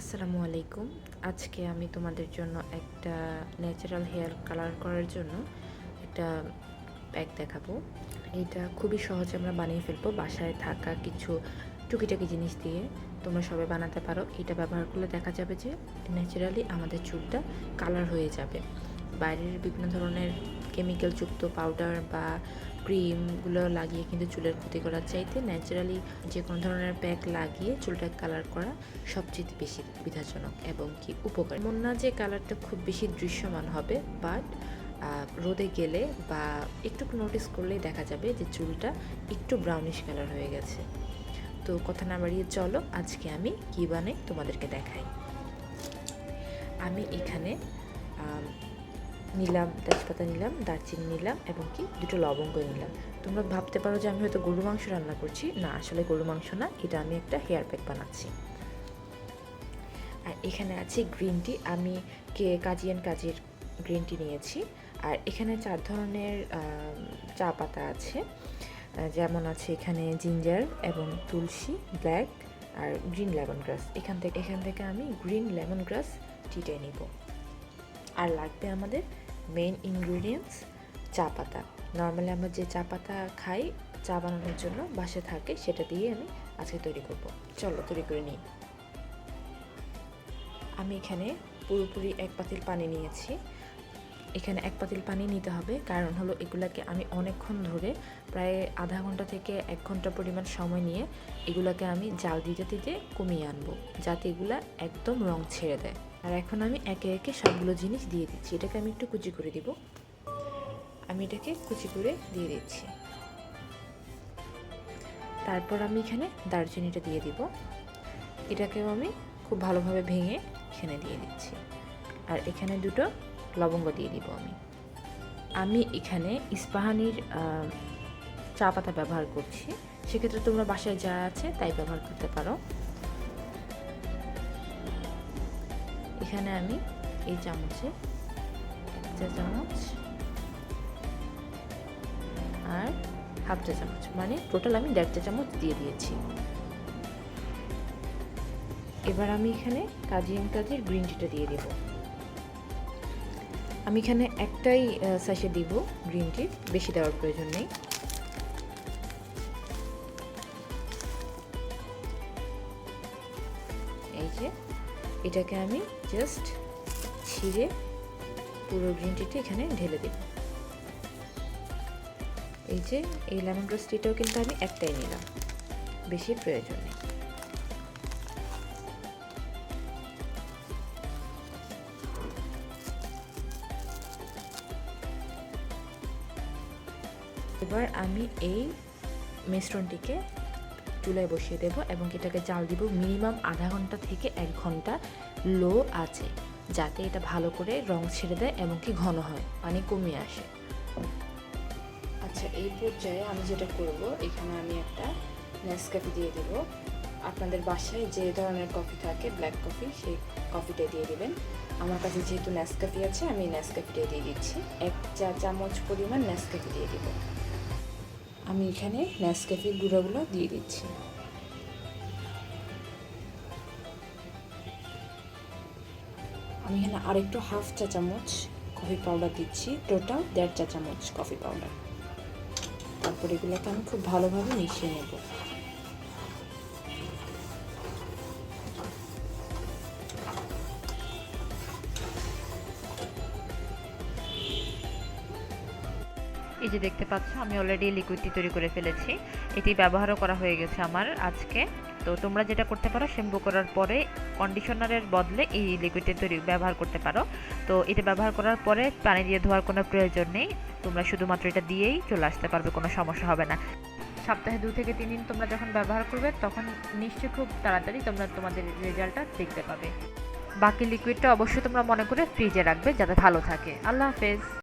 আসসালামু আলাইকুম। আজকে আমি তোমাদের জন্য একটা ন্যাচারাল হেয়ার কালার করার জন্য একটা প্যাক দেখাবো। এটা খুবই সহজে আমরা বানিয়ে ফেলব বাসায় থাকা কিছু টুকিটাকি জিনিস দিয়ে। তোমরা সবাই বানাতে পারো। এটা ব্যবহার করলে দেখা যাবে যে ন্যাচারালি আমাদের চুলটা কালার হয়ে যাবে। বাইরের বিভিন্ন ধরনের কেমিক্যাল যুক্ত পাউডার বা ক্রিমগুলো লাগিয়ে কিন্তু চুলের ক্ষতি করার চাইতে ন্যাচারালি যে কোনো ধরনের প্যাক লাগিয়ে চুলটা কালার করা সবচেয়ে বেশি সুবিধাজনক এবং কি উপকার। এমন না যে কালারটা খুব বেশি দৃশ্যমান হবে বাট রোদে গেলে বা একটু নোটিস করলেই দেখা যাবে যে চুলটা একটু ব্রাউনিশ কালার হয়ে গেছে। তো কথা না বাড়িয়ে চলো, আজকে আমি কী বানাই তোমাদেরকে দেখাই। আমি এখানে নিলাম তেজপাতা নিলাম, দারচিনি নিলাম এবং কি দুটো লবঙ্গ নিলাম। তোমরা ভাবতে পারো যে আমি হয়তো গরু মাংস রান্না করছি। না, আসলে গরু মাংস না, এটা আমি একটা হেয়ার প্যাক বানাচ্ছি। আর এখানে আছে গ্রিন টি আমি কে কাজিয়ান কাজির গ্রিন টি নিয়েছি। আর এখানে চার ধরনের চা পাতা আছে। যেমন আছে এখানে জিঞ্জার এবং তুলসী ব্ল্যাক আর গ্রিন লেমন গ্রাস এখান থেকে এখান থেকে আমি গ্রিন লেমন গ্রাস টিটাই নিব। আর লাগবে আমাদের মেন ইনগ্রিডিয়েন্টস চা পাতা। নর্মালি আমরা যে চা পাতা খাই, চা বানানোর জন্য বাসে থাকে, সেটা দিয়ে আমি আজকে তৈরি করব। চলো তৈরি করে নিই। আমি এখানে পুরোপুরি এক পাতিল পানি নিয়েছি। এখানে এক পাতিল পানি নিতে হবে। কারণ হলো এগুলাকে আমি অনেকক্ষণ ধরে প্রায় আধা ঘণ্টা থেকে এক ঘণ্টা পরিমাণ সময় নিয়ে এগুলাকে আমি জাল দিতে দিতে কমিয়ে আনব, যাতে এগুলা একদম রং ছেড়ে দেয়। আর এখন আমি একে একে সবগুলো জিনিস দিয়ে দিচ্ছি। এটাকে আমি একটু কুচি করে দিব। আমি এটাকে কুচি করে দিয়ে দিচ্ছি। তারপর আমি এখানে দারচিনিটা দিয়ে দিব। এটাকেও আমি খুব ভালোভাবে ভেঙে এখানে দিয়ে দিচ্ছি। আর এখানে দুটো লবঙ্গ দিয়ে দিব আমি। আমি এখানে ইস্পাহানির চা পাতা ব্যবহার করছি। সেক্ষেত্রে তোমরা বাসায় যা আছে তাই ব্যবহার করতে পারো। এখানে আমি এই চামচে চা চামচ আর হাফ চা চামচ মানে টোটাল আমি দেড় চা চামচ দিয়ে দিয়েছি। এবার আমি এখানে কাজিয়ান কাজির গ্রিন টিটা দিয়ে দেব। আমি এখানে একটাই স্যাশে দিব গ্রিন টি বেশি দেওয়ার প্রয়োজন নেই। এই যে, এটাকে আমি জাস্ট ছিঁড়ে পুরো গ্রিন টিটা এখানে ঢেলে দেব। এই যে, এই লেমন গ্রাস টিটাও কিন্তু আমি একটাই নিলাম, বেশি প্রয়োজন নেই। এবার আমি এই মিশ্রণটিকে চুলায় বসিয়ে দেব এবং এটাকে জাল দিব মিনিমাম আধা ঘণ্টা থেকে এক ঘণ্টা লো আছে, যাতে এটা ভালো করে রং ছেড়ে দেয় এবং কি ঘন হয়, পানি কমিয়ে আসে। আচ্ছা এই পর্যায়ে আমি যেটা করব, এখানে আমি একটা নেসক্যাফে দিয়ে দেব। আপনাদের বাসায় যে ধরনের কফি থাকে ব্ল্যাক কফি সেই কফিটা দিয়ে দেবেন। আমার কাছে যেহেতু নেসক্যাফে আছে, আমি নেসক্যাফেটা দিয়ে দিচ্ছি। এক চা চামচ পরিমাণ নেসক্যাফে দিয়ে দেবো। আমি এখানে ন্যাসক্যাফের গুঁড়াগুলো দিয়ে দিচ্ছি। আমি এখানে আরেকটু হাফ চা চামচ কফি পাউডার দিচ্ছি টোটাল দেড় চা চামচ কফি পাউডার তারপর এগুলোকে আমি খুব ভালোভাবে মিশিয়ে নেব। এই যে দেখতে পাচ্ছ, আমি অলরেডি লিকুইডটি তৈরি করে ফেলেছি। এটি ব্যবহারও করা হয়ে গেছে আমার আজকে। তো তোমরা যেটা করতে পারো শ্যাম্পু করার পরে কন্ডিশনারের বদলে এই লিকুইডটি তৈরি ব্যবহার করতে পারো। তো এটা ব্যবহার করার পরে পানি দিয়ে ধোয়ার কোনো প্রয়োজন নেই। তোমরা শুধুমাত্র এটা দিয়েই চলে আসতে পারবে, কোনো সমস্যা হবে না। সপ্তাহে দু থেকে তিন দিন তোমরা যখন ব্যবহার করবে, তখন নিশ্চয়ই খুব তাড়াতাড়ি তোমরা তোমাদের রেজাল্টটা দেখতে পাবে। বাকি লিকুইডটা অবশ্যই তোমরা মনে করে ফ্রিজে রাখবে যাতে ভালো থাকে। আল্লাহ হাফেজ।